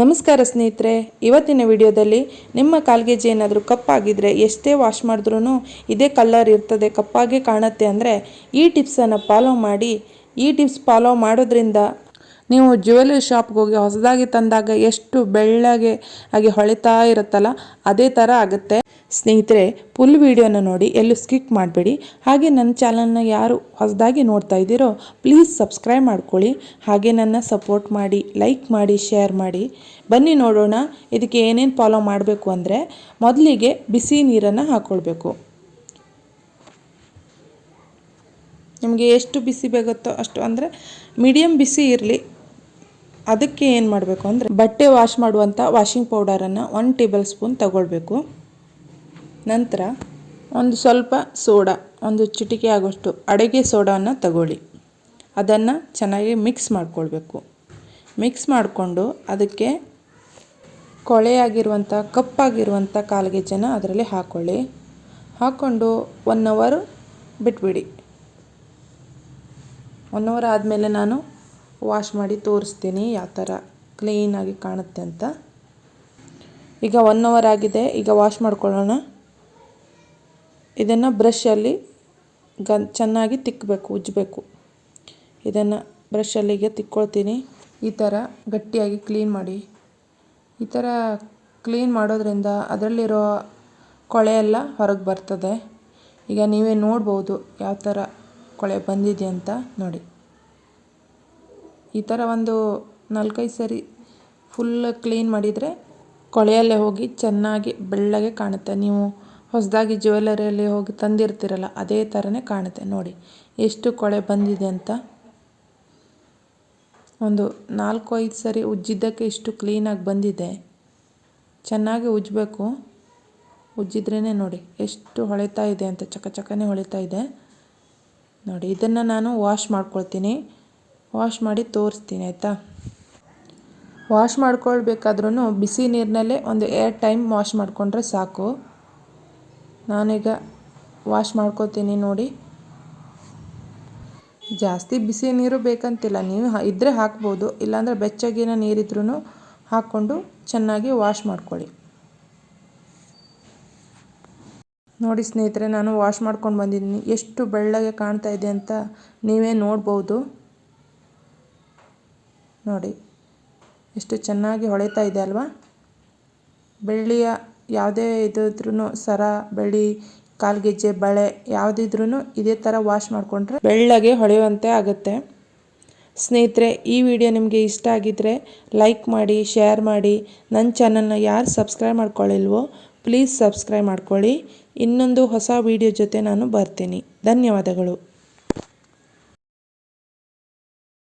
ನಮಸ್ಕಾರ ಸ್ನೇಹಿತರೆ, ಇವತ್ತಿನ ವಿಡಿಯೋದಲ್ಲಿ ನಿಮ್ಮ ಕಾಲ್ಗೆಜ್ಜೆ ಏನಾದರೂ ಕಪ್ಪಾಗಿದ್ದರೆ ಎಷ್ಟೇ ವಾಶ್ ಮಾಡಿದ್ರೂ ಇದೇ ಕಲರ್ ಇರ್ತದೆ, ಕಪ್ಪಾಗೆ ಕಾಣುತ್ತೆ ಅಂದರೆ ಈ ಟಿಪ್ಸನ್ನು ಫಾಲೋ ಮಾಡಿ. ಈ ಟಿಪ್ಸ್ ಫಾಲೋ ಮಾಡೋದ್ರಿಂದ ನೀವು ಜ್ಯುವೆಲರಿ ಶಾಪ್ಗೆ ಹೋಗಿ ಹೊಸದಾಗಿ ತಂದಾಗ ಎಷ್ಟು ಬೆಳ್ಳಗೆ ಆಗಿ ಹೊಳಿತಾ ಇರುತ್ತಲ್ಲ, ಅದೇ ಥರ ಆಗುತ್ತೆ. ಸ್ನೇಹಿತರೆ ಫುಲ್ ವಿಡಿಯೋನ ನೋಡಿ ಎಲ್ಲೂ ಸ್ಕಿಪ್ ಮಾಡಬೇಡಿ. ಹಾಗೆ ನನ್ನ ಚಾನಲ್ನ ಯಾರು ಹೊಸದಾಗಿ ನೋಡ್ತಾ ಇದ್ದೀರೋ ಪ್ಲೀಸ್ ಸಬ್ಸ್ಕ್ರೈಬ್ ಮಾಡ್ಕೊಳ್ಳಿ. ಹಾಗೆ ನನ್ನ ಸಪೋರ್ಟ್ ಮಾಡಿ ಲೈಕ್ ಮಾಡಿ ಶೇರ್ ಮಾಡಿ. ಬನ್ನಿ ನೋಡೋಣ, ಇದಕ್ಕೆ ಏನೇನು ಫಾಲೋ ಮಾಡಬೇಕು ಅಂದರೆ, ಮೊದಲಿಗೆ ಬಿಸಿ ನೀರನ್ನು ಹಾಕ್ಕೊಳ್ಬೇಕು ನಿಮಗೆ ಎಷ್ಟು ಬಿಸಿ ಬೇಕತ್ತೋ ಅಷ್ಟು, ಅಂದರೆ ಮೀಡಿಯಮ್ ಬಿಸಿ ಇರಲಿ. ಅದಕ್ಕೆ ಏನು ಮಾಡಬೇಕು ಅಂದರೆ, ಬಟ್ಟೆ ವಾಶ್ ಮಾಡುವಂಥ ವಾಷಿಂಗ್ ಪೌಡರನ್ನು ಒನ್ ಟೇಬಲ್ ಸ್ಪೂನ್ ತಗೊಳ್ಬೇಕು. ನಂತರ ಒಂದು ಸ್ವಲ್ಪ ಸೋಡಾ, ಒಂದು ಚಿಟಿಕೆ ಆಗೋಷ್ಟು ಅಡುಗೆ ಸೋಡಾವನ್ನು ತಗೊಳ್ಳಿ. ಅದನ್ನು ಚೆನ್ನಾಗಿ ಮಿಕ್ಸ್ ಮಾಡಿಕೊಳ್ಬೇಕು. ಮಿಕ್ಸ್ ಮಾಡಿಕೊಂಡು ಅದಕ್ಕೆ ಕೊಳೆಯಾಗಿರುವಂಥ, ಕಪ್ಪಾಗಿರುವಂಥ ಕಾಲ್ಗೆಜ್ಜೆನ ಅದರಲ್ಲಿ ಹಾಕ್ಕೊಳ್ಳಿ ಹಾಕ್ಕೊಂಡು ಒನ್ ಅವರ್ ಬಿಟ್ಬಿಡಿ. ಒನ್ ಅವರ್ ಆದಮೇಲೆ ನಾನು ವಾಶ್ ಮಾಡಿ ತೋರಿಸ್ತೀನಿ ಯಾವ ಥರ ಕ್ಲೀನಾಗಿ ಕಾಣುತ್ತೆ ಅಂತ. ಈಗ ಒನ್ ಅವರ್ ಆಗಿದೆ, ಈಗ ವಾಶ್ ಮಾಡ್ಕೊಳ್ಳೋಣ. ಇದನ್ನು ಬ್ರಷಲ್ಲಿ ಗನ್, ಚೆನ್ನಾಗಿ ತಿಕ್ಕಬೇಕು ಉಜ್ಜಬೇಕು. ಇದನ್ನು ಬ್ರಷಲ್ಲಿಗೆ ತಿಕ್ಕೊಳ್ತೀನಿ. ಈ ಥರ ಗಟ್ಟಿಯಾಗಿ ಕ್ಲೀನ್ ಮಾಡಿ. ಈ ಥರ ಕ್ಲೀನ್ ಮಾಡೋದ್ರಿಂದ ಅದರಲ್ಲಿರೋ ಕೊಳೆ ಎಲ್ಲ ಹೊರಗೆ ಬರ್ತದೆ. ಈಗ ನೀವೇ ನೋಡ್ಬೋದು ಯಾವ ಥರ ಕೊಳೆ ಬಂದಿದೆ ಅಂತ ನೋಡಿ. ಈ ಥರ ಒಂದು ನಾಲ್ಕೈದು ಸರಿ ಫುಲ್ ಕ್ಲೀನ್ ಮಾಡಿದರೆ ಕೊಳೆಯಲ್ಲೇ ಹೋಗಿ ಚೆನ್ನಾಗಿ ಬೆಳ್ಳಗೆ ಕಾಣುತ್ತೆ. ನೀವು ಹೊಸದಾಗಿ ಜ್ಯುವೆಲ್ಲರಿಯಲ್ಲಿ ಹೋಗಿ ತಂದಿರ್ತೀರಲ್ಲ, ಅದೇ ಥರನೇ ಕಾಣುತ್ತೆ. ನೋಡಿ, ಎಷ್ಟು ಕೊಳೆ ಬಂದಿದೆ ಅಂತ. ಒಂದು ನಾಲ್ಕು ಐದು ಸರಿ ಉಜ್ಜಿದ್ದಕ್ಕೆ ಇಷ್ಟು ಕ್ಲೀನಾಗಿ ಬಂದಿದೆ. ಚೆನ್ನಾಗಿ ಉಜ್ಜಬೇಕು. ಉಜ್ಜಿದ್ರೇ ನೋಡಿ, ಎಷ್ಟು ಹೊಳಿತಾ ಇದೆ ಅಂತ, ಚಕ ಚಕನೇ ಹೊಳಿತಾ ಇದೆ. ನೋಡಿ, ಇದನ್ನು ನಾನು ವಾಶ್ ಮಾಡ್ಕೊಳ್ತೀನಿ. ವಾಶ್ ಮಾಡಿ ತೋರಿಸ್ತೀನಿ, ಆಯಿತಾ? ವಾಶ್ ಮಾಡ್ಕೊಳ್ಬೇಕಾದ್ರೂ ಬಿಸಿ ನೀರಿನಲ್ಲೇ ಒಂದು ಏರ್ ಟೈಮ್ ವಾಶ್ ಮಾಡಿಕೊಂಡ್ರೆ ಸಾಕು. ನಾನೀಗ ವಾಶ್ ಮಾಡ್ಕೋತೀನಿ ನೋಡಿ. ಜಾಸ್ತಿ ಬಿಸಿ ನೀರು ಬೇಕಂತಿಲ್ಲ. ನೀವು ಇದ್ದರೆ ಹಾಕ್ಬೋದು. ಇಲ್ಲಾಂದರೆ ಬೆಚ್ಚಗಿನ ನೀರಿದ್ರೂ ಹಾಕ್ಕೊಂಡು ಚೆನ್ನಾಗಿ ವಾಶ್ ಮಾಡ್ಕೊಳ್ಳಿ. ನೋಡಿ ಸ್ನೇಹಿತರೆ, ನಾನು ವಾಶ್ ಮಾಡ್ಕೊಂಡು ಬಂದಿದ್ದೀನಿ. ಎಷ್ಟು ಬೆಳ್ಳಗೆ ಕಾಣ್ತಾ ಇದೆ ಅಂತ ನೀವೇ ನೋಡ್ಬೋದು. ನೋಡಿ, ಎಷ್ಟು ಚೆನ್ನಾಗಿ ಹೊಳಿತಾ ಇದೆ ಅಲ್ವಾ? ಬೆಳ್ಳಿಯ ಯಾವುದೇ ಇದಿದ್ರೂ ಸರ, ಬೆಳ್ಳಿ ಕಾಲ್ಗೆಜ್ಜೆ ಬಳೆ ಯಾವುದಿದ್ರೂ ಇದೇ ಥರ ವಾಶ್ ಮಾಡಿಕೊಂಡ್ರೆ ಬೆಳ್ಳಗೆ ಹೊಳೆಯುವಂತೆ ಆಗುತ್ತೆ. ಸ್ನೇಹಿತರೆ, ಈ ವಿಡಿಯೋ ನಿಮಗೆ ಇಷ್ಟ ಆಗಿದ್ದರೆ ಲೈಕ್ ಮಾಡಿ ಶೇರ್ ಮಾಡಿ. ನನ್ನ ಚಾನಲ್ನ ಯಾರು ಸಬ್ಸ್ಕ್ರೈಬ್ ಮಾಡ್ಕೊಳ್ಳಿಲ್ವೋ ಪ್ಲೀಸ್ ಸಬ್ಸ್ಕ್ರೈಬ್ ಮಾಡ್ಕೊಳ್ಳಿ. ಇನ್ನೊಂದು ಹೊಸ ವಿಡಿಯೋ ಜೊತೆ ನಾನು ಬರ್ತೀನಿ. ಧನ್ಯವಾದಗಳು.